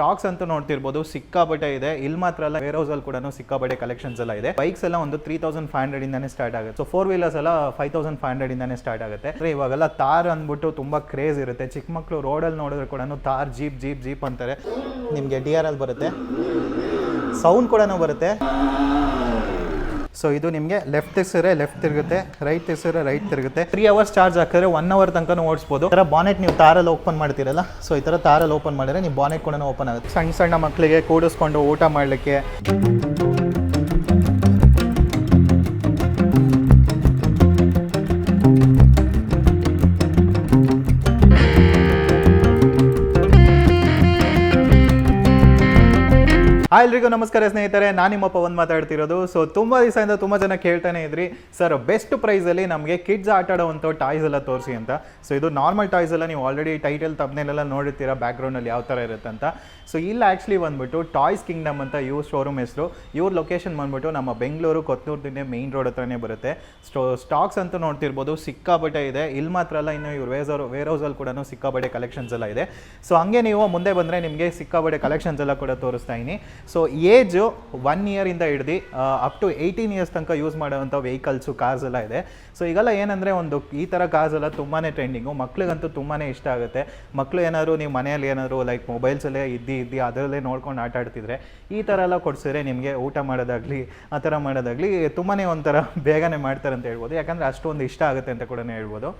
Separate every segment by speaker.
Speaker 1: Stocks ಅಂತ ನೋಡ್ತಿರ್ಬೋದು ಸಿಕ್ಕಾಬಟ್ಟೆ ಇದೆ. ಇಲ್ಲಿ ಮಾತ್ರ ಅಲ್ಲ ವೇರ್ ಹೌಸ್ ಅಲ್ಲಿ ಕೂಡ ಸಿಕ್ಕಾಬಟ್ಟೆ ಕಲೆಕ್ಷನ್ಸ್ ಎಲ್ಲ ಇದೆ. ಬೈಕ್ಸ್ ಎಲ್ಲ ಒಂದು ತ್ರೀ ತೌಸಂಡ್ ಫೈವ್ ಹಂಡ್ರೆಡ್ ಇಂದಾನೆ ಸ್ಟಾರ್ಟ್ ಆಗುತ್ತೆ. ಸೊ ಫೋರ್ ವೀಲರ್ಸ್ ಎಲ್ಲ ಫೈವ್ ತೌಸಂಡ್ ಫೈವ್ ಹಂಡ್ರೆಡ್ ಇಂದಾನೆ ಸ್ಟಾರ್ಟ್ ಆಗುತ್ತೆ. ಅಂದ್ರೆ ಇವಾಗೆಲ್ಲ ತಾರ್ ಅಂದ್ಬಿಟ್ಟು ತುಂಬಾ ಕ್ರೇಜ್ ಇರುತ್ತೆ. ಚಿಕ್ಕ ಮಕ್ಕಳು ರೋಡಲ್ಲಿ ನೋಡಿದ್ರೆ ಕೂಡ ತಾರ್ ಜೀಪ್ ಜೀಪ್ ಜೀಪ್ ಅಂತಾರೆ. ನಿಮಗೆ ಡಿ ಆರ್ ಎಲ್ ಬರುತ್ತೆ. ಸೌಂಡ್ ಕೂಡ ಬರುತ್ತೆ. ಸೊ ಇದು ನಿಮಗೆ ಲೆಫ್ಟ್ ತಿರ್ಸಿದ್ರೆ ಲೆಫ್ಟ್ ತಿರುಗುತ್ತೆ ರೈಟ್ ತಿರ್ಸಿದ್ರೆ ರೈಟ್ ತಿರುಗುತ್ತೆ. ತ್ರೀ ಅವರ್ಸ್ ಚಾರ್ಜ್ ಹಾಕಿದ್ರೆ ಒನ್ ಅವರ್ ತನಕ ಓಡಿಸ್ಬೋದು. ಈ ಥರ ಬಾನೆಟ್ ನೀವು ತಾರಲ್ಲಿ ಓಪನ್ ಮಾಡ್ತೀರಲ್ಲ ಸೊ ಈ ಥರ ತಾರಲ್ಲಿ ಓಪನ್ ಮಾಡಿದ್ರೆ ನೀವು ಬಾನೆಟ್ ಕೂಡ ಓಪನ್ ಆಗುತ್ತೆ. ಸಣ್ಣ ಸಣ್ಣ ಮಕ್ಕಳಿಗೆ ಕೂಡಿಸ್ಕೊಂಡು ಊಟ ಮಾಡಲಿಕ್ಕೆ. ಹಾಯ್ ಎಲ್ರಿಗೂ ನಮಸ್ಕಾರ ಸ್ನೇಹಿತರೆ, ನಾನು ನಿಮ್ಮ ಪವನ್ ಮಾತಾಡ್ತಿರೋದು. ಸೊ ತುಂಬ ದಿವಸದಿಂದ ತುಂಬ ಜನ ಕೇಳ್ತಾನೆ ಇದ್ರಿ. ಸರ್ ಬೆಸ್ಟ್ ಪ್ರೈಸಲ್ಲಿ ನಮಗೆ ಕಿಡ್ಸ್ ಆಟ ಆಡೋವಂಥ ಟಾಯ್ಸ್ ಎಲ್ಲ ತೋರಿಸಿ ಅಂತ. ಸೊ ಇದು ನಾರ್ಮಲ್ ಟಾಯ್ಸ್ ಎಲ್ಲ ನೀವು ಆಲ್ರೆಡಿ ಟೈಟಲ್ ತಪ್ಪನೆಲ್ಲ ನೋಡಿರ್ತೀರ ಬ್ಯಾಕ್ಗ್ರೌಂಡಲ್ಲಿ ಯಾವ ಥರ ಇರುತ್ತೆ ಅಂತ. ಸೊ ಇಲ್ಲಿ ಆ್ಯಕ್ಚುಲಿ ಬಂದ್ಬಿಟ್ಟು ಟಾಯ್ಸ್ ಕಿಂಗ್ಡಮ್ ಅಂತ ಇವ್ರ ಶೋರೂಮ್ ಹೆಸರು. ಇವ್ರ ಲೊಕೇಶನ್ ಬಂದ್ಬಿಟ್ಟು ನಮ್ಮ ಬೆಂಗಳೂರು ಕೊತ್ತೂರು ಮೇಯ್ನ್ ರೋಡ್ ಹತ್ರನೇ ಬರುತ್ತೆ. ಸ್ಟೋ ಸ್ಟಾಕ್ಸ್ ಅಂತೂ ನೋಡ್ತಿರ್ಬೋದು ಸಿಕ್ಕಾಬಟ್ಟೆ ಇದೆ. ಇಲ್ಲಿ ಮಾತ್ರ ಅಲ್ಲ, ಇನ್ನು ಇವ್ರ ವೇರ್ ವೇರ್ ಹೌಸಲ್ಲಿ ಕೂಡ ಸಿಕ್ಕಾಬಟ್ಟೆ ಕಲೆಕ್ಷನ್ಸ್ ಎಲ್ಲ ಇದೆ. ಸೊ ಹಂಗೆ ನೀವು ಮುಂದೆ ಬಂದರೆ ನಿಮಗೆ ಸಿಕ್ಕಾಬಟ್ಟೆ ಕಲೆಕ್ಷನ್ಸ್ ಎಲ್ಲ ಕೂಡ ತೋರಿಸ್ತಾ ಇದ್ದೀನಿ. ಸೊ ಏಜು ಒನ್ ಇಯರಿಂದ ಹಿಡ್ದು ಅಪ್ ಟು ಏಯ್ಟೀನ್ ಇಯರ್ಸ್ ತನಕ ಯೂಸ್ ಮಾಡೋವಂಥ ವೆಹಿಕಲ್ಸು ಕಾರ್ಸ್ ಎಲ್ಲ ಇದೆ. ಸೊ ಈಗೆಲ್ಲ ಏನಂದರೆ ಒಂದು ಈ ಥರ ಕಾರ್ಸ್ ಎಲ್ಲ ತುಂಬಾ ಟ್ರೆಂಡಿಂಗು ಮಕ್ಳಿಗಂತೂ ತುಂಬಾ ಇಷ್ಟ ಆಗುತ್ತೆ. ಮಕ್ಕಳು ಏನಾದ್ರು ನೀವು ಮನೆಯಲ್ಲಿ ಏನಾದ್ರು ಲೈಕ್ ಮೊಬೈಲ್ಸಲ್ಲೇ ಇದ್ದು ಇದ್ದು ಅದರಲ್ಲೇ ನೋಡ್ಕೊಂಡು ಆಟ ಆಡ್ತಿದ್ರೆ, ಈ ಥರ ಎಲ್ಲ ಕೊಡಿಸಿದ್ರೆ ನಿಮಗೆ ಊಟ ಮಾಡೋದಾಗಲಿ, ಆ ಥರ ಮಾಡೋದಾಗಲಿ ತುಂಬಾ ಒಂಥರ ಬೇಗನೆ ಮಾಡ್ತಾರೆ ಅಂತ ಹೇಳ್ಬೋದು. ಯಾಕಂದರೆ ಅಷ್ಟೊಂದು ಇಷ್ಟ ಆಗುತ್ತೆ ಅಂತ ಕೂಡ ಹೇಳ್ಬೋದು.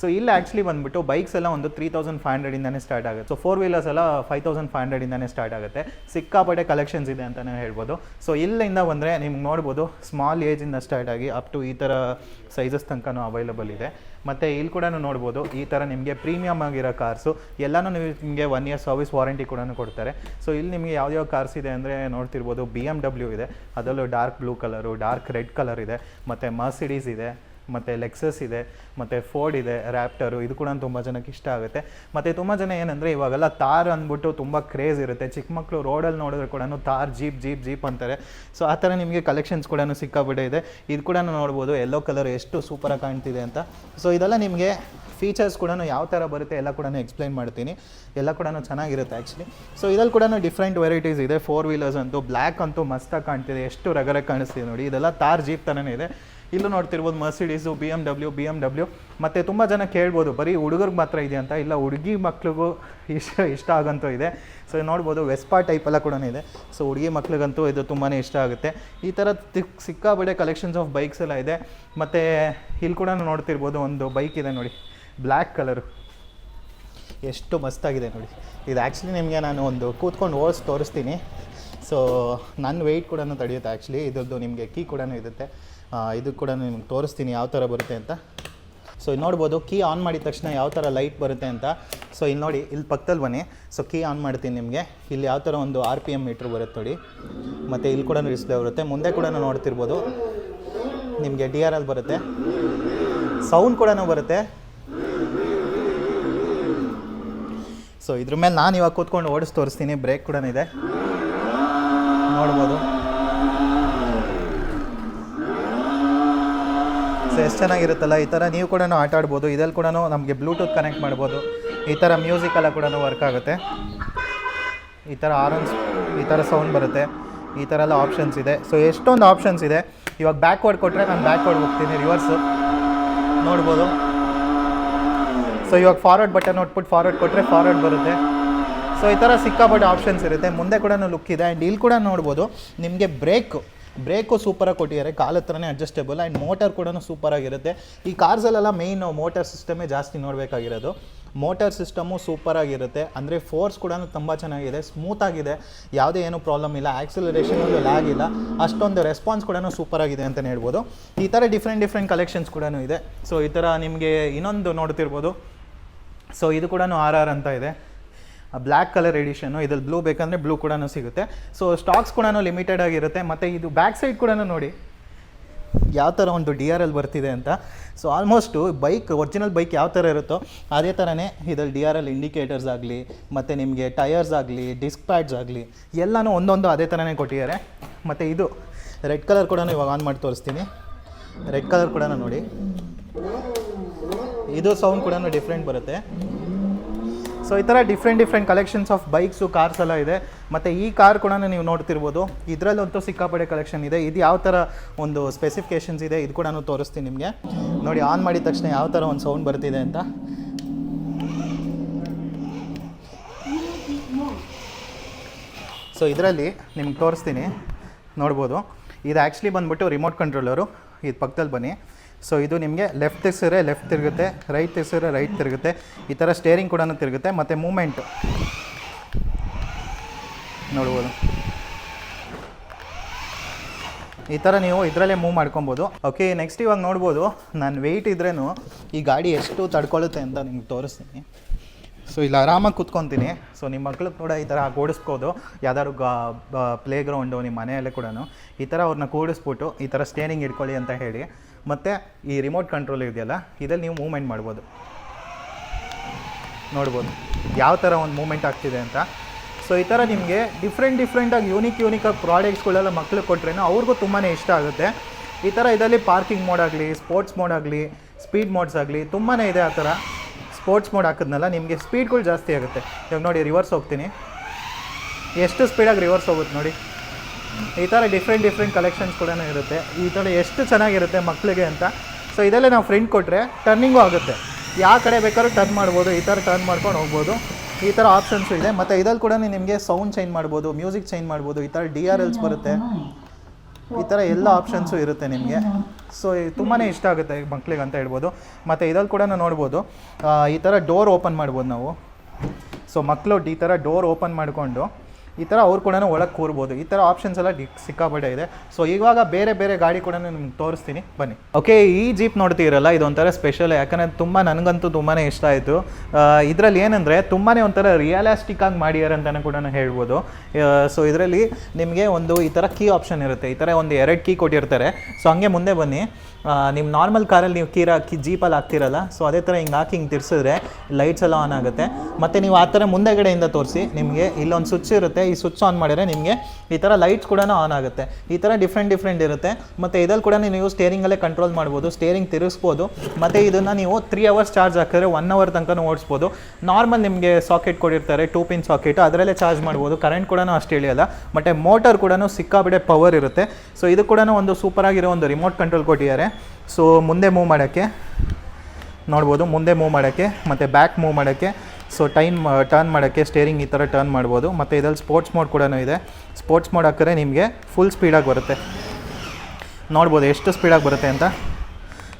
Speaker 1: ಸೊ ಇಲ್ಲಿ ಆ್ಯಕ್ಚುಲಿ ಬಂದುಬಿಟ್ಟು ಬೈಕ್ಸ್ ಎಲ್ಲ ಒಂದು ತ್ರೀ ತೌಸಂಡ್ ಫೈವ್ ಹಂಡ್ರೆಡಿಂದನೇ ಸ್ಟಾರ್ಟ್ ಆಗುತ್ತೆ. ಸೊ ಫೋರ್ ವೀಲರ್ಸ್ ಎಲ್ಲ ಫೈವ್ ತೌಸಂಡ್ ಫೈವ್ ಹಂಡ್ರೆಡಿಂದನೇ ಸ್ಟಾರ್ಟ್ ಆಗುತ್ತೆ. ಸಿಕ್ಕಾಪಟ್ಟೆ ಕಲೆಕ್ಷನ್ಸ್ ಇದೆ ಅಂತಲೇ ಹೇಳ್ಬೋದು. ಸೊ ಇಲ್ಲಿಂದ ಬಂದರೆ ನಿಮ್ಗೆ ನೋಡ್ಬೋದು ಸ್ಮಾಲ್ ಏಜಿಂದ ಸ್ಟಾರ್ಟ್ ಆಗಿ ಅಪ್ ಟು ಈ ಥರ ಸೈಜಸ್ ತನಕನೂ ಅವೈಲಬಲ್ ಇದೆ. ಮತ್ತು ಇಲ್ಲಿ ಕೂಡ ನೋಡ್ಬೋದು, ಈ ಥರ ನಿಮಗೆ ಪ್ರೀಮಿಯಮ್ ಆಗಿರೋ ಕಾರ್ಸು ಎಲ್ಲನೂ ನಿಮಗೆ ಒನ್ ಇಯರ್ ಸರ್ವಿಸ್ ವಾರಂಟಿ ಕೂಡ ಕೊಡ್ತಾರೆ. ಸೊ ಇಲ್ಲಿ ನಿಮಗೆ ಯಾವ್ಯಾವ ಕಾರ್ಸ್ ಇದೆ ಅಂದರೆ ನೋಡ್ತಿರ್ಬೋದು ಬಿ ಎಂ ಡಬ್ಲ್ಯೂ ಇದೆ. ಅದರಲ್ಲೂ dark blue colour dark red colour ಇದೆ. ಮತ್ತು ಮರ್ಸಿಡೀಸ್ ಇದೆ. ಮತ್ತು ಲೆಕ್ಸಸ್ ಇದೆ, ಮತ್ತು ಫೋರ್ಡ್ ಇದೆ ರ್ಯಾಪ್ಟರು ಇದು ಕೂಡ ತುಂಬ ಜನಕ್ಕೆ ಇಷ್ಟ ಆಗುತ್ತೆ. ಮತ್ತು ತುಂಬ ಜನ ಏನಂದರೆ ಇವಾಗೆಲ್ಲ ತಾರ್ ಅಂದ್ಬಿಟ್ಟು ತುಂಬ ಕ್ರೇಜ್ ಇರುತ್ತೆ. ಚಿಕ್ಕ ಮಕ್ಕಳು ರೋಡಲ್ಲಿ ನೋಡಿದ್ರೆ ಕೂಡ ತಾರ್ ಜೀಪ್ ಜೀಪ್ ಜೀಪ್ ಅಂತಾರೆ. ಸೊ ಆ ಥರ ನಿಮಗೆ ಕಲೆಕ್ಷನ್ಸ್ ಕೂಡ ಸಿಕ್ಕಾಬಿಟ್ಟೆ ಇದೆ. ಇದು ಕೂಡ ನೋಡ್ಬೋದು ಎಲ್ಲೋ ಕಲರ್ ಎಷ್ಟು ಸೂಪರಾಗಿ ಕಾಣ್ತಿದೆ ಅಂತ. ಸೊ ಇದೆಲ್ಲ ನಿಮಗೆ ಫೀಚರ್ಸ್ ಕೂಡ ಯಾವ ಥರ ಬರುತ್ತೆ ಎಲ್ಲ ಕೂಡ ಎಕ್ಸ್ಪ್ಲೈನ್ ಮಾಡ್ತೀನಿ. ಎಲ್ಲ ಕೂಡ ಚೆನ್ನಾಗಿರುತ್ತೆ ಆ್ಯಕ್ಚುಲಿ ಸೊ ಇದ್ರಲ್ಲಿ ಕೂಡ ಡಿಫ್ರೆಂಟ್ ವೆರೈಟೀಸ್ ಇದೆ. ಫೋರ್ ವೀಲರ್ಸ್ ಅಂತೂ ಬ್ಲ್ಯಾಕ್ ಅಂತೂ ಮಸ್ತಾಗಿ ಕಾಣ್ತಿದೆ. ಎಷ್ಟು ರಗರ ಕಾಣಿಸ್ತಿದೆ ನೋಡಿ. ಇದೆಲ್ಲ ತಾರ್ ಜೀಪ್ ಥರನೇ ಇದೆ. ಇಲ್ಲೂ ನೋಡ್ತಿರ್ಬೋದು Mercedes B M W B M W ಮತ್ತು ತುಂಬ ಜನ ಕೇಳ್ಬೋದು, ಬರೀ ಹುಡುಗರಿಗೆ ಮಾತ್ರ ಇದೆ ಅಂತ? ಇಲ್ಲ, ಹುಡುಗಿ ಮಕ್ಳಿಗೂ ಇಷ್ಟ ಇಷ್ಟ ಆಗಂತೂ ಇದೆ. ಸೊ ನೋಡ್ಬೋದು ವೆಸ್ಪಾ ಟೈಪ್ ಎಲ್ಲ ಕೂಡ ಇದೆ. ಸೊ ಹುಡುಗಿ ಮಕ್ಳಿಗಂತೂ ಇದು ತುಂಬಾ ಇಷ್ಟ ಆಗುತ್ತೆ. ಈ ಥರ ಸಿಕ್ಕಾಬಡೆ ಕಲೆಕ್ಷನ್ಸ್ ಆಫ್ ಬೈಕ್ಸ್ ಎಲ್ಲ ಇದೆ. ಮತ್ತು ಇಲ್ಲಿ ಕೂಡ ನೋಡ್ತಿರ್ಬೋದು ಒಂದು ಬೈಕ್ ಇದೆ ನೋಡಿ. ಬ್ಲ್ಯಾಕ್ ಕಲರು ಎಷ್ಟು ಮಸ್ತಾಗಿದೆ ನೋಡಿ. ಇದು ಆ್ಯಕ್ಚುಲಿ ನಿಮಗೆ ನಾನು ಒಂದು ಕೂತ್ಕೊಂಡು ಓಡಿಸಿ ತೋರಿಸ್ತೀನಿ. ಸೊ ನನ್ನ ವೆಯ್ಟ್ ಕೂಡ ತಡೆಯುತ್ತೆ ಆ್ಯಕ್ಚುಲಿ ಇದರದ್ದು ನಿಮಗೆ ಕೀ ಕೂಡ ಇರುತ್ತೆ. ಇದು ಕೂಡ ನಿಮ್ಗೆ ತೋರಿಸ್ತೀನಿ ಯಾವ ಥರ ಬರುತ್ತೆ ಅಂತ. ಸೊ ಇಲ್ಲಿ ನೋಡ್ಬೋದು, ಕೀ ಆನ್ ಮಾಡಿದ ತಕ್ಷಣ ಯಾವ ಥರ ಲೈಟ್ ಬರುತ್ತೆ ಅಂತ. ಸೊ ಇಲ್ಲಿ ನೋಡಿ, ಇಲ್ಲಿ ಪಕ್ಕದಲ್ಲಿ ಬನ್ನಿ. ಸೊ ಕೀ ಆನ್ ಮಾಡ್ತೀನಿ ನಿಮಗೆ. ಇಲ್ಲಿ ಯಾವ ಥರ ಒಂದು ಆರ್ ಪಿ ಎಂ ಮೀಟ್ರ್ ಬರುತ್ತೆ ನೋಡಿ. ಮತ್ತು ಇಲ್ಲಿ ಕೂಡ ಡಿಸ್ಪ್ಲೇ ಬರುತ್ತೆ. ಮುಂದೆ ಕೂಡ ನೋಡ್ತಿರ್ಬೋದು. ನಿಮಗೆ ಡಿ ಆರ್ ಎಲ್ ಬರುತ್ತೆ. ಸೌಂಡ್ ಕೂಡ ಬರುತ್ತೆ. ಸೊ ಇದ್ರ ಮೇಲೆ ನಾನು ಇವಾಗ ಕೂತ್ಕೊಂಡು ಓಡಿಸಿ ತೋರಿಸ್ತೀನಿ. ಬ್ರೇಕ್ ಕೂಡ ಇದೆ. ನೋಡ್ಬೋದು. ಎಷ್ಟು ಚೆನ್ನಾಗಿರುತ್ತಲ್ಲ? ಈ ಥರ ನೀವು ಕೂಡ ಆಟ ಆಡ್ಬೋದು. ಇದ್ರಲ್ಲಿ ಕೂಡ ನಮಗೆ ಬ್ಲೂಟೂತ್ ಕನೆಕ್ಟ್ ಮಾಡ್ಬೋದು. ಈ ಥರ ಮ್ಯೂಸಿಕ್ ಎಲ್ಲ ಕೂಡ ವರ್ಕ್ ಆಗುತ್ತೆ. ಈ ಥರ ಆರನ್ಸ್ ಈ ಥರ ಸೌಂಡ್ ಬರುತ್ತೆ. ಈ ಥರ ಎಲ್ಲ ಆಪ್ಷನ್ಸ್ ಇದೆ. ಸೊ ಎಷ್ಟೊಂದು ಆಪ್ಷನ್ಸ್ ಇದೆ. ಇವಾಗ ಬ್ಯಾಕ್ವರ್ಡ್ ಕೊಟ್ಟರೆ ನಾನು ಬ್ಯಾಕ್ವರ್ಡ್ ಹೋಗ್ತೀನಿ. ರಿವರ್ಸು ನೋಡ್ಬೋದು. ಸೊ ಇವಾಗ ಫಾರ್ವರ್ಡ್ ಬಟನ್ ನೋಟ್ಬಿಟ್ಟು ಫಾರ್ವರ್ಡ್ ಕೊಟ್ಟರೆ ಫಾರ್ವರ್ಡ್ ಬರುತ್ತೆ. ಸೊ ಈ ಥರ ಸಿಕ್ಕಾಪಟ್ಟೆ ಆಪ್ಷನ್ಸ್ ಇರುತ್ತೆ. ಮುಂದೆ ಕೂಡ ಲುಕ್ ಇದೆ. ಆ್ಯಂಡ್ ಇಲ್ಲಿ ಕೂಡ ನೋಡ್ಬೋದು. ನಿಮಗೆ ಬ್ರೇಕ್ ಬ್ರೇಕು ಸೂಪರಾಗಿ ಕೊಟ್ಟಿದ್ದಾರೆ, ಕಾಲ ಹತ್ರನೇ ಅಡ್ಜಸ್ಟೇಬಲ್ ಆ್ಯಂಡ್ ಮೋಟರ್ ಕೂಡ ಸೂಪರಾಗಿರುತ್ತೆ ಈ ಕಾರ್ಸಲ್ಲೆಲ್ಲ ಮೇಯ್ನ್ ಮೋಟರ್ ಸಿಸ್ಟಮೇ ಜಾಸ್ತಿ ನೋಡಬೇಕಾಗಿರೋದು. ಮೋಟರ್ ಸಿಸ್ಟಮು ಸೂಪರಾಗಿರುತ್ತೆ ಅಂದರೆ ಫೋರ್ಸ್ ಕೂಡ ತುಂಬ ಚೆನ್ನಾಗಿದೆ ಸ್ಮೂತಾಗಿದೆ ಯಾವುದೇ ಏನೂ ಪ್ರಾಬ್ಲಮ್ ಇಲ್ಲ ಆ್ಯಕ್ಸಲರೇಷನ್ ಒಂದು ಲ್ಯಾಗ್ ಇಲ್ಲ, ಅಷ್ಟೊಂದು ರೆಸ್ಪಾನ್ಸ್ ಕೂಡ ಸೂಪರಾಗಿದೆ ಅಂತಲೇ ಹೇಳ್ಬೋದು. ಈ ಥರ ಡಿಫ್ರೆಂಟ್ ಡಿಫ್ರೆಂಟ್ ಕಲೆಕ್ಷನ್ಸ್ ಕೂಡ ಇದೆ. ಸೊ ಈ ಥರ ನಿಮಗೆ ಇನ್ನೊಂದು ನೋಡ್ತಿರ್ಬೋದು. ಸೊ ಇದು ಕೂಡ ಆರ್ ಆರ್ ಅಂತ ಇದೆ. ಬ್ಲ್ಯಾಕ್ ಕಲರ್ ಎಡಿಷನು ಇದ್ರಲ್ಲಿ ಬ್ಲೂ ಬೇಕಂದರೆ ಬ್ಲೂ ಕೂಡ ಸಿಗುತ್ತೆ. ಸೊ ಸ್ಟಾಕ್ಸ್ ಕೂಡ ಲಿಮಿಟೆಡ್ ಆಗಿರುತ್ತೆ. ಮತ್ತು ಇದು ಬ್ಯಾಕ್ ಸೈಡ್ ಕೂಡ ನೋಡಿ. ಯಾವ ಥರ ಒಂದು ಡಿ ಆರ್ ಎಲ್ ಬರ್ತಿದೆ ಅಂತ. So almost bike original bike ಯಾವ ಥರ ಇರುತ್ತೋ, ಅದೇ ಥರನೇ ಇದ್ರಲ್ಲಿ ಡಿ ಆರ್ ಎಲ್ ಇಂಡಿಕೇಟರ್ಸ್ ಆಗಲಿ, ಮತ್ತು ನಿಮಗೆ ಟಯರ್ಸ್ ಆಗಲಿ ಡಿಸ್ಕ್ ಪ್ಯಾಡ್ಸ್ ಆಗಲಿ, ಎಲ್ಲನೂ ಒಂದೊಂದು ಅದೇ ಥರನೇ ಕೊಟ್ಟಿದ್ದಾರೆ. ಮತ್ತು ಇದು ರೆಡ್ ಕಲರ್ ಕೂಡ ಇವಾಗ ಆನ್ ಮಾಡಿ ತೋರಿಸ್ತೀನಿ. ರೆಡ್ ಕಲರ್ ಕೂಡ ನೋಡಿ. ಇದು ಸೌಂಡ್ ಕೂಡ ಡಿಫ್ರೆಂಟ್ ಬರುತ್ತೆ. ಸೊ ಈ ಥರ different different collections of bikes cars ಎಲ್ಲ ಇದೆ. ಮತ್ತು ಈ ಕಾರ್ ಕೂಡ ನೀವು ನೋಡ್ತಿರ್ಬೋದು. ಇದರಲ್ಲಂತೂ ಸಿಕ್ಕಾಪಡೆ ಕಲೆಕ್ಷನ್ ಇದೆ. ಇದು ಯಾವ ಥರ ಒಂದು ಸ್ಪೆಸಿಫಿಕೇಷನ್ಸ್ ಇದೆ, ಇದು ಕೂಡ ತೋರಿಸ್ತೀನಿ ನಿಮಗೆ. ನೋಡಿ ಆನ್ ಮಾಡಿದ ತಕ್ಷಣ ಯಾವ ಥರ ಒಂದು ಸೌಂಡ್ ಬರ್ತಿದೆ ಅಂತ. ಸೊ ಇದರಲ್ಲಿ ನಿಮ್ಗೆ ತೋರಿಸ್ತೀನಿ. ನೋಡ್ಬೋದು. ಇದು ಆ್ಯಕ್ಚುಲಿ ಬಂದ್ಬಿಟ್ಟು ರಿಮೋಟ್ ಕಂಟ್ರೋಲರು ಇದು ಪಕ್ಕದಲ್ಲಿ ಬನ್ನಿ. ಸೊ ಇದು ನಿಮಗೆ ಲೆಫ್ಟ್ ತಿರ್ಸಿದ್ರೆ ಲೆಫ್ಟ್ ತಿರುಗುತ್ತೆ ರೈಟ್ ತಿರ್ಸಿದ್ರೆ ರೈಟ್ ತಿರುಗುತ್ತೆ. ಈ ಥರ ಸ್ಟೇರಿಂಗ್ ಕೂಡ ತಿರುಗುತ್ತೆ, ಮತ್ತು ಮೂಮೆಂಟು ನೋಡ್ಬೋದು. ಈ ಥರ ನೀವು ಇದರಲ್ಲೇ ಮೂವ್ ಮಾಡ್ಕೊಬೋದು. ಓಕೆ ನೆಕ್ಸ್ಟ್ ಇವಾಗ ನೋಡ್ಬೋದು, ನಾನು ವೆಯ್ಟ್ ಇದ್ರೇನು ಈ ಗಾಡಿ ಎಷ್ಟು ತಡ್ಕೊಳ್ಳುತ್ತೆ ಅಂತ ನಿಮ್ಗೆ ತೋರಿಸ್ತೀನಿ. ಸೊ ಇಲ್ಲಿ ಆರಾಮಾಗಿ ಕೂತ್ಕೊತೀನಿ. ಸೊ ನಿಮ್ಮ ಮಕ್ಳಿಗೆ ಕೂಡ ಈ ಥರ ಕೂಡಿಸ್ಬೋದು ಯಾವ್ದಾದ್ರು ಗಾ ಪ್ಲೇ ಗ್ರೌಂಡು ನಿಮ್ಮ ಮನೆಯಲ್ಲೇ ಕೂಡ ಈ ಥರ ಅವ್ರನ್ನ ಕೂಡಿಸ್ಬಿಟ್ಟು ಈ ಥರ ಸ್ಟೇರಿಂಗ್ ಇಟ್ಕೊಳ್ಳಿ ಅಂತ ಹೇಳಿ. ಮತ್ತು ಈ ರಿಮೋಟ್ ಕಂಟ್ರೋಲ್ ಇದೆಯಲ್ಲ, ಇದರಲ್ಲಿ ನೀವು ಮೂವ್ಮೆಂಟ್ ಮಾಡ್ಬೋದು. ನೋಡ್ಬೋದು. ಯಾವ ಥರ ಒಂದು ಮೂಮೆಂಟ್ ಆಗ್ತಿದೆ ಅಂತ. ಸೊ ಈ ಥರ ನಿಮಗೆ ಡಿಫ್ರೆಂಟ್ ಡಿಫ್ರೆಂಟಾಗಿ ಯೂನಿಕ್ ಯೂನಿಕಾಗಿ ಪ್ರಾಡಕ್ಟ್ಸ್ಗಳೆಲ್ಲ ಮಕ್ಳಿಗೆ ಕೊಟ್ರೇನೋ ಅವ್ರಿಗೂ ತುಂಬಾ ಇಷ್ಟ ಆಗುತ್ತೆ. ಈ ಥರ ಇದರಲ್ಲಿ ಪಾರ್ಕಿಂಗ್ ಮೋಡ್ ಆಗಲಿ ಸ್ಪೋರ್ಟ್ಸ್ ಮೋಡ್ ಆಗಲಿ ಸ್ಪೀಡ್ ಮೋಡ್ಸ್ ಆಗಲಿ ತುಂಬಾ ಇದೆ ಆ ಥರ ಸ್ಪೋರ್ಟ್ಸ್ ಮೋಡ್ ಹಾಕಿದ್ನಲ್ಲ, ನಿಮಗೆ ಸ್ಪೀಡ್ಗಳು ಜಾಸ್ತಿ ಆಗುತ್ತೆ. ಇವಾಗ ನೋಡಿ ರಿವರ್ಸ್ ಹೋಗ್ತೀನಿ. ಎಷ್ಟು ಸ್ಪೀಡಾಗಿ ರಿವರ್ಸ್ ಹೋಗುತ್ತೆ ನೋಡಿ. ಈ ಥರ ಡಿಫ್ರೆಂಟ್ ಡಿಫ್ರೆಂಟ್ ಕಲೆಕ್ಷನ್ಸ್ ಕೂಡ ಇರುತ್ತೆ. ಈ ಥರ ಎಷ್ಟು ಚೆನ್ನಾಗಿರುತ್ತೆ ಮಕ್ಕಳಿಗೆ ಅಂತ. ಸೊ ಇದೆಲ್ಲ ನಾವು ಫ್ರೆಂಡ್ ಕೊಟ್ಟರೆ ಟರ್ನಿಂಗು ಆಗುತ್ತೆ. ಯಾವ ಕಡೆ ಬೇಕಾದ್ರೂ ಟರ್ನ್ ಮಾಡ್ಬೋದು, ಈ ಥರ ಟರ್ನ್ ಮಾಡ್ಕೊಂಡು ಹೋಗ್ಬೋದು. ಈ ಥರ ಆಪ್ಷನ್ಸು ಇದೆ. ಮತ್ತು ಇದರಲ್ಲಿ ಕೂಡ ನಿಮಗೆ ಸೌಂಡ್ ಚೇಂಜ್ ಮಾಡ್ಬೋದು ಮ್ಯೂಸಿಕ್ ಚೇಂಜ್ ಮಾಡ್ಬೋದು, ಈ ಥರ ಡಿ ಆರ್ ಎಲ್ಸ್ ಬರುತ್ತೆ. ಈ ಥರ ಎಲ್ಲ ಆಪ್ಷನ್ಸು ಇರುತ್ತೆ ನಿಮಗೆ. ಸೊ ತುಂಬಾ ಇಷ್ಟ ಆಗುತ್ತೆ ಮಕ್ಳಿಗೆ ಅಂತ ಹೇಳ್ಬೋದು. ಮತ್ತು ಇದ್ರಲ್ಲಿ ಕೂಡ ನೋಡ್ಬೋದು ಈ ಥರ ಡೋರ್ ಓಪನ್ ಮಾಡ್ಬೋದು ನಾವು. ಸೊ ಮಕ್ಕಳು ಈ ಥರ ಡೋರ್ ಓಪನ್ ಮಾಡಿಕೊಂಡು ಈ ಥರ ಅವ್ರು ಕೂಡ ಒಳಗೆ ಕೂರ್ಬೋದು. ಈ ಥರ ಆಪ್ಷನ್ಸ್ ಎಲ್ಲ ಡಿ ಸಿಕ್ಕಾಪಟ್ಟೆ ಇದೆ. ಸೊ ಇವಾಗ ಬೇರೆ ಬೇರೆ ಗಾಡಿ ಕೂಡ ನಿಮ್ಗೆ ತೋರಿಸ್ತೀನಿ. ಬನ್ನಿ. ಓಕೆ ಈ ಜೀಪ್ ನೋಡ್ತೀರಲ್ಲ ಇದೊಂಥರ ಸ್ಪೆಷಲ್ ಯಾಕಂದರೆ ತುಂಬ ನನಗಂತೂ ತುಂಬಾ ಇಷ್ಟ ಆಯಿತು. ಇದರಲ್ಲಿ ಏನಂದರೆ ತುಂಬಾ ಒಂಥರ ರಿಯಲಿಸ್ಟಿಕ್ ಆಗಿ ಮಾಡಿದ್ದಾರೆ ಅಂತಲೂ ಕೂಡ ಹೇಳ್ಬೋದು. ಸೊ ಇದರಲ್ಲಿ ನಿಮಗೆ ಒಂದು ಈ ಥರ ಕೀ ಆಪ್ಷನ್ ಇರುತ್ತೆ. ಈ ಥರ ಒಂದು ಎರಡು ಕೀ ಕೊಟ್ಟಿರ್ತಾರೆ. ಸೊ ಹಂಗೆ ಮುಂದೆ ಬನ್ನಿ. ನಿಮ್ಮ ನಾರ್ಮಲ್ ಕಾರಲ್ಲಿ ನೀವು ಕೀರ, ಕಿ ಜೀಪಲ್ಲಿ ಹಾಕ್ತಿರಲ್ಲ ಸೊ ಅದೇ ಥರ ಹಿಂಗೆ ಹಾಕಿ ಹಿಂಗೆ ತಿರ್ಸಿದ್ರೆ ಲೈಟ್ಸ್ ಎಲ್ಲ ಆನ್ ಆಗುತ್ತೆ. ಮತ್ತು ನೀವು ಆ ಥರ ಮುಂದೆಗಡೆಯಿಂದ ತೋರಿಸಿ, ನಿಮಗೆ ಇಲ್ಲೊಂದು ಸ್ವಿಚ್ ಇರುತ್ತೆ, ಈ ಸ್ವಿಚ್ ಆನ್ ಮಾಡಿದ್ರೆ ನಿಮಗೆ ಈ ಥರ ಲೈಟ್ಸ್ ಕೂಡ ಆನ್ ಆಗುತ್ತೆ. ಈ ಥರ ಡಿಫ್ರೆಂಟ್ ಡಿಫ್ರೆಂಟ್ ಇರುತ್ತೆ. ಮತ್ತು ಇದ್ರಲ್ಲಿ ಕೂಡ ನೀವು ಸ್ಟೇರಿಂಗಲ್ಲೇ ಕಂಟ್ರೋಲ್ ಮಾಡ್ಬೋದು ಸ್ಟೇರಿಂಗ್ ತಿರುಗಿಸ್ಬೋದು ಮತ್ತು ಇದನ್ನು ನೀವು ತ್ರೀ ಅವರ್ಸ್ ಚಾರ್ಜ್ ಹಾಕಿದ್ರೆ ಒನ್ ಅವರ್ ತನಕ ಓಡಿಸ್ಬೋದು. ನಾರ್ಮಲ್ ನಿಮಗೆ ಸಾಕೆಟ್ ಕೊಡಿರ್ತಾರೆ ಟೂ ಪಿನ್ ಸಾಕೆಟ್ ಅದರಲ್ಲೇ ಚಾರ್ಜ್ ಮಾಡ್ಬೋದು. ಕರೆಂಟ್ ಕೂಡ ಅಷ್ಟು ಇಳಿಯಲ್ಲ, ಮತ್ತು ಮೋಟರ್ ಕೂಡ ಸಿಕ್ಕಾಬಿಡೆ ಪವರ್ ಇರುತ್ತೆ. ಸೊ ಇದು ಕೂಡ ಒಂದು ಸೂಪರ್ ಆಗಿರೋ ಒಂದು ರಿಮೋಟ್ ಕಂಟ್ರೋಲ್ ಕೊಟ್ಟಿದ್ದಾರೆ. ಸೊ ಮುಂದೆ ಮೂವ್ ಮಾಡೋಕ್ಕೆ, ನೋಡ್ಬೋದು, ಮುಂದೆ ಮೂವ್ ಮಾಡೋಕ್ಕೆ, ಮತ್ತು ಬ್ಯಾಕ್ ಮೂವ್ ಮಾಡೋಕ್ಕೆ ಸೊ ಟೈಮ್ ಟರ್ನ್ ಮಾಡೋಕ್ಕೆ ಸ್ಟೇರಿಂಗ್ ಈ ಥರ ಟರ್ನ್ ಮಾಡ್ಬೋದು. ಮತ್ತು ಇದರಲ್ಲಿ ಸ್ಪೋರ್ಟ್ಸ್ ಮೋಡ್ ಕೂಡ ಇದೆ. ಸ್ಪೋರ್ಟ್ಸ್ ಮೋಡ್ ಹಾಕಿದ್ರೆ ನಿಮಗೆ ಫುಲ್ ಸ್ಪೀಡಾಗಿ ಬರುತ್ತೆ. ನೋಡ್ಬೋದು, ಎಷ್ಟು ಸ್ಪೀಡಾಗಿ ಬರುತ್ತೆ ಅಂತ.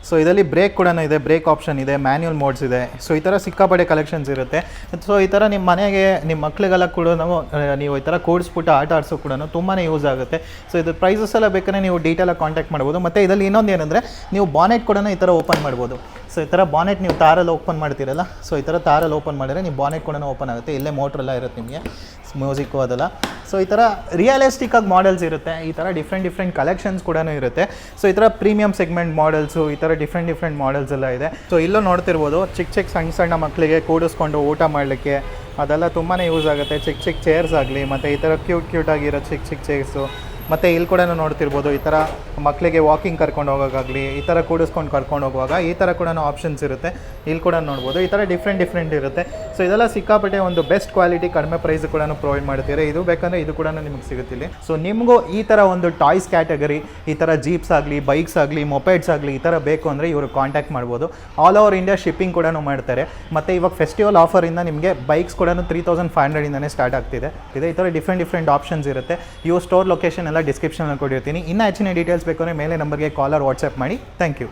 Speaker 1: ಸೊ ಇದರಲ್ಲಿ ಬ್ರೇಕ್ ಕೂಡ ಇದೆ ಬ್ರೇಕ್ ಆಪ್ಷನ್ ಇದೆ ಮ್ಯಾನ್ಯಲ್ ಮೋಡ್ಸ್ ಇದೆ. ಸೊ ಈ ಥರ ಸಿಕ್ಕಾಪಡೆ ಕಲೆಕ್ಷನ್ಸ್ ಇರುತ್ತೆ. ಸೊ ಈ ಥರ ನಿಮ್ಮ ಮನೆಗೆ ನಿಮ್ಮ ಮಕ್ಕಳಿಗೆಲ್ಲ ಕೂಡ ನಾವು ನೀವು ಈ ಥರ ಕೂಡಿಸ್ಬಿಟ್ಟು ಆಟ ಆಡಿಸೋ ಕೂಡ ತುಂಬಾ ಯೂಸ್ ಆಗುತ್ತೆ. ಸೊ ಇದು ಪ್ರೈಸಸ್ ಎಲ್ಲ ಬೇಕಾದ್ರೆ ನೀವು ಡೀಟೇಲಾಗಿ ಕಾಂಟ್ಯಾಕ್ಟ್ ಮಾಡ್ಬೋದು. ಮತ್ತು ಇದರಲ್ಲಿ ಇನ್ನೊಂದು ಏನಂದರೆ, ನೀವು ಬಾನೆಟ್ ಕೂಡ ಈ ಥರ ಓಪನ್ ಮಾಡ್ಬೋದು. ಸೊ ಈ ಥರ ಬಾನೆಟ್ ನೀವು ತಾರಲ್ಲಿ ಓಪನ್ ಮಾಡ್ತೀರಲ್ಲ? ಸೊ ಈ ಥರ ತಾರಲ್ಲಿ ಓಪನ್ ಮಾಡಿದ್ರೆ, ನೀವು ಬಾನೆಟ್ ಕೂಡ ಓಪನ್ ಆಗುತ್ತೆ. ಇಲ್ಲೇ ಮೋಟ್ರೆಲ್ಲ ಇರುತ್ತೆ ನಿಮಗೆ. ಮ್ಯೂಸಿಕ್ಕು ಅದೆಲ್ಲ. ಸೊ ಈ ಥರ ರಿಯಲಿಸ್ಟಿಕ್ ಆಗಿ ಮಾಡೆಲ್ಸ್ ಇರುತ್ತೆ. ಈ ಥರ ಡಿಫ್ರೆಂಟ್ ಡಿಫ್ರೆಂಟ್ ಕಲೆಕ್ಷನ್ಸ್ ಕೂಡ ಇರುತ್ತೆ. ಸೊ ಈ ಥರ ಪ್ರೀಮಿಯಂ ಸೆಗ್ಮೆಂಟ್ ಮಾಡೆಲ್ಸು ಈ ಥರ ಡಿಫ್ರೆಂಟ್ ಡಿಫ್ರೆಂಟ್ ಮಾಡೆಲ್ಸ್ ಎಲ್ಲ ಇದೆ. ಸೊ ಇಲ್ಲೂ ನೋಡ್ತಿರ್ಬೋದು, ಚಿಕ್ಕ ಚಿಕ್ಕ ಸಣ್ಣ ಸಣ್ಣ ಮಕ್ಕಳಿಗೆ ಕೂಡಿಸ್ಕೊಂಡು ಊಟ ಮಾಡಲಿಕ್ಕೆ ಅದೆಲ್ಲ ತುಂಬಾ ಯೂಸ್ ಆಗುತ್ತೆ. ಚಿಕ್ಕ ಚಿಕ್ಕ ಚೇರ್ಸ್ ಆಗಲಿ, ಮತ್ತು ಈ ಥರ ಕ್ಯೂಟ್ ಕ್ಯೂಟ್ ಆಗಿರೋ ಚಿಕ್ಕ ಚಿಕ್ಕ ಚೇರ್ಸು ಮತ್ತು ಇಲ್ಲಿ ಕೂಡ ನೋಡ್ತಿರ್ಬೋದು ಈ ಥರ ಮಕ್ಕಳಿಗೆ ವಾಕಿಂಗ್ ಕರ್ಕೊಂಡು ಹೋಗೋಕ್ಕಾಗಲಿ ಈ ಥರ ಕೂಡಿಸ್ಕೊಂಡು ಕರ್ಕೊಂಡು ಹೋಗುವಾಗ ಈ ಥರ ಕೂಡ ಆಪ್ಷನ್ಸ್ ಇರುತ್ತೆ. ಇಲ್ಲಿ ಕೂಡ ನೋಡ್ಬೋದು, ಈ ಥರ ಡಿಫ್ರೆಂಟ್ ಡಿಫ್ರೆಂಟ್ ಇರುತ್ತೆ. ಸೊ ಇದೆಲ್ಲ ಸಿಕ್ಕಾಪಟ್ಟೆ ಒಂದು ಬೆಸ್ಟ್ ಕ್ವಾಲಿಟಿ ಕಡಿಮೆ ಪ್ರೈಸ್ ಕೂಡ ಪ್ರೊವೈಡ್ ಮಾಡ್ತೀರಾ ಇದು ಬೇಕಂದರೆ ಇದು ಕೂಡ ನಿಮಗೆ ಸಿಗುತ್ತಿಲ್ಲ ಸೊ ನಿಮಗೂ ಈ ಥರ ಒಂದು ಟಾಯ್ಸ್ ಕ್ಯಾಟಗರಿ ಈ ಥರ ಜೀಪ್ಸ್ ಆಗಲಿ ಬೈಕ್ಸ್ ಆಗಲಿ ಮೊಪೈಡ್ಸ್ ಆಗಲಿ ಈ ಥರ ಬೇಕು ಅಂದರೆ ಇವರು ಕಾಂಟ್ಯಾಕ್ಟ್ ಮಾಡ್ಬೋದು. ಆಲ್ ಓವರ್ ಇಂಡಿಯಾ ಶಿಪ್ಪಿಂಗ್ ಕೂಡ ಮಾಡ್ತಾರೆ. ಮತ್ತು ಇವಾಗ ಫೆಸ್ಟಿವಲ್ ಆಫರಿಂದ ನಿಮಗೆ ಬೈಕ್ಸ್ ಕೂಡ ತ್ರೀ ತೌಸಂಡ್ ಫೈವ್ ಹಂಡ್ರೆಡಿಂದನೇ ಸ್ಟಾರ್ಟ್ ಆಗ್ತಿದೆ. ಇದೆ ಈ ಥರ ಡಿಫ್ರೆಂಟ್ ಡಿಫ್ರೆಂಟ್ ಆಪ್ಷನ್ಸ್ ಇರುತ್ತೆ. ಇವು ಸ್ಟೋರ್ ಲೊಕೇಶನ್ ಎಲ್ಲ ಡಿಸ್ಕ್ರಿಪ್ಷನಲ್ಲಿ ಕೊಟ್ಟಿರ್ತೀನಿ. ಇನ್ನೂ ಹೆಚ್ಚಿನ ಡೀಟೇಲ್ಸ್ ಬೇಕು ಅಂದರೆ ಮೇಲೆ ನಂಬರ್ಗೆ ಕಾಲರ್ ವಾಟ್ಸಪ್ ಮಾಡಿ. Thank you